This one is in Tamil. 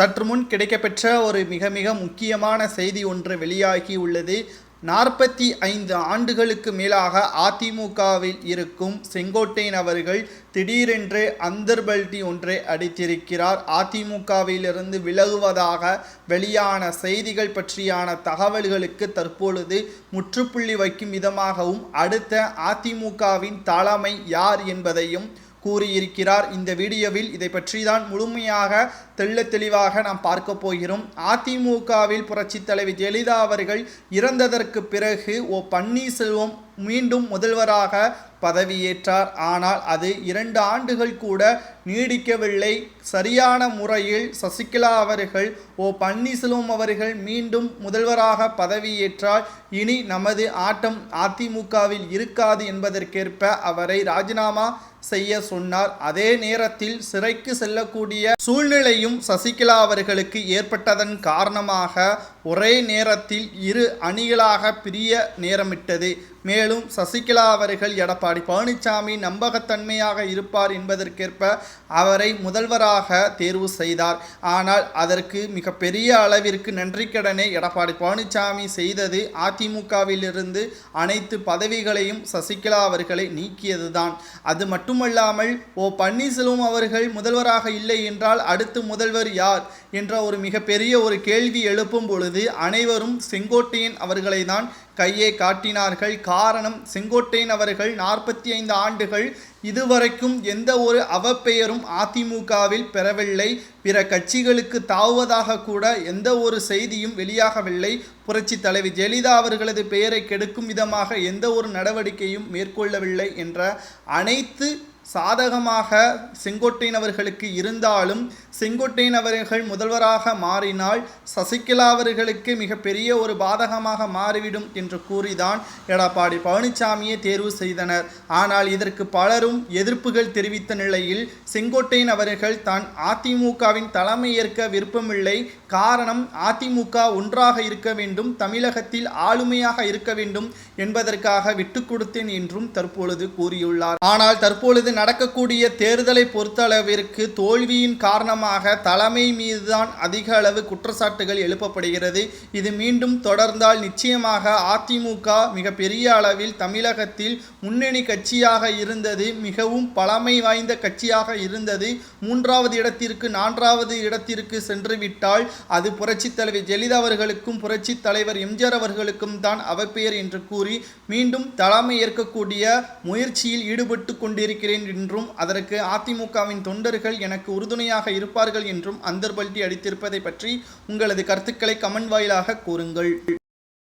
சற்று முன் கிடைக்கப்பெற்ற ஒரு மிக மிக முக்கியமான செய்தி ஒன்று வெளியாகி உள்ளது. நாற்பத்தி ஐந்து ஆண்டுகளுக்கு மேலாக அதிமுகவில் இருக்கும் செங்கோட்டையன் அவர்கள் திடீரென்று அந்தர்பல்டி ஒன்றை அடித்திருக்கிறார். அதிமுகவிலிருந்து விலகுவதாக வெளியான செய்திகள் பற்றியான தகவல்களுக்கு தற்பொழுது முற்றுப்புள்ளி வைக்கும் விதமாகவும் அடுத்த அதிமுகவின் தலைமை யார் என்பதையும் கூறியிருக்கிறார். இந்த வீடியோவில் இதை பற்றி தான் முழுமையாக தெள்ள தெளிவாக நாம் பார்க்க போகிறோம். அதிமுகவில் புரட்சித் தலைவி ஜெயலலிதா அவர்கள் இறந்ததற்கு பிறகு ஓ பன்னீர்செல்வம் மீண்டும் முதல்வராக பதவியேற்றார். ஆனால் அது இரண்டு ஆண்டுகள் கூட நீடிக்கவில்லை. சரியான முறையில் சசிகலா அவர்கள் ஓ பன்னீர்செல்வம் அவர்கள் மீண்டும் முதல்வராக பதவியேற்றால் இனி நமது ஆட்டம் அதிமுகவில் இருக்காது என்பதற்கேற்ப அவரை ராஜினாமா செய்ய சொன்னார். அதே நேரத்தில் சிறைக்கு செல்லக்கூடிய சூழ்நிலையும் சசிகலா அவர்களுக்கு ஏற்பட்டதன் காரணமாக ஒரே நேரத்தில் இரு அணிகளாக பிரிய நேரமிட்டது. மேலும் சசிகலா அவர்கள் எடப்பாடி பழனிசாமி நம்பகத்தன்மையாக இருப்பார் என்பதற்கேற்ப அவரை முதல்வராக தேர்வு செய்தார். ஆனால் அதற்கு மிகப்பெரிய அளவிற்கு நன்றிக்கடனை எடப்பாடி பழனிசாமி செய்தது அதிமுகவிலிருந்து அனைத்து பதவிகளையும் சசிகலா அவர்களை நீக்கியதுதான். அது மட்டுமல்லாமல் ஓ பன்னீர்செல்வம் அவர்கள் முதல்வராக இல்லை என்றால் அடுத்து முதல்வர் யார்? என்ற ஒரு மிகப்பெரிய ஒரு கேள்வி எழுப்பும் பொழுது அனைவரும் செங்கோட்டையன் அவர்களை தான் கையை காட்டினார்கள். காரணம் செங்கோட்டையன் அவர்கள் நாற்பத்தி ஐந்து ஆண்டுகள் இதுவரைக்கும் எந்த ஒரு அவப்பெயரும் அதிமுகவில் பெறவில்லை. பிற கட்சிகளுக்கு தாவுவதாக கூட எந்த ஒரு செய்தியும் வெளியாகவில்லை. புரட்சி தலைவி ஜெயலலிதா அவர்களது பெயரை கெடுக்கும் விதமாக எந்த ஒரு நடவடிக்கையும் மேற்கொள்ளவில்லை என்ற அனைத்து சாதகமாக செங்கோட்டையன் அவர்களுக்கு இருந்தாலும் செங்கோட்டையன் அவர்கள் முதல்வராக மாறினால் சசிகலா அவர்களுக்கு மிகப்பெரிய ஒரு பாதகமாக மாறிவிடும் என்று கூறிதான் எடப்பாடி பழனிசாமியை தேர்வு செய்தனர். ஆனால் இதற்கு பலரும் எதிர்ப்புகள் தெரிவித்த நிலையில் செங்கோட்டையன் அவர்கள் தான் அதிமுகவின் தலைமை ஏற்க விருப்பமில்லை. காரணம் அதிமுக ஒன்றாக இருக்க வேண்டும் தமிழகத்தில் ஆளுமையாக இருக்க வேண்டும் என்பதற்காக விட்டு கொடுத்தேன் என்றும் தற்பொழுது கூறியுள்ளார். ஆனால் தற்பொழுது நடக்கக்கூடிய தேர்தலை பொறுத்தளவிற்கு தோல்வியின் காரணமாக தலைமை மீதுதான் அதிக அளவு குற்றச்சாட்டுகள் எழுப்பப்படுகிறது. இது மீண்டும் தொடர்ந்தால் நிச்சயமாக அதிமுக மிக பெரிய அளவில் தமிழகத்தில் முன்னணி கட்சியாக இருந்தது மிகவும் பழமை வாய்ந்த கட்சியாக இருந்தது. மூன்றாவது இடத்திற்கு நான்காவது இடத்திற்கு சென்றுவிட்டால் அது புரட்சித் தலைவர் ஜெயலலிதா அவர்களுக்கும் புரட்சித் தலைவர் எம்ஜிஆர் அவர்களுக்கும் தான் அவப்பெயர் என்று கூறி மீண்டும் தலைமை ஏற்கக்கூடிய முயற்சியில் ஈடுபட்டு கொண்டிருக்கிறேன். என்றும் அதற்கு அதிமுகவின் தொண்டர்கள் எனக்கு உறுதுணையாக இருப்பார்கள் என்றும் அந்தர்பல்டி அடித்திருப்பதை பற்றி உங்களது கருத்துக்களை கமெண்ட் வாயிலாக கூறுங்கள்.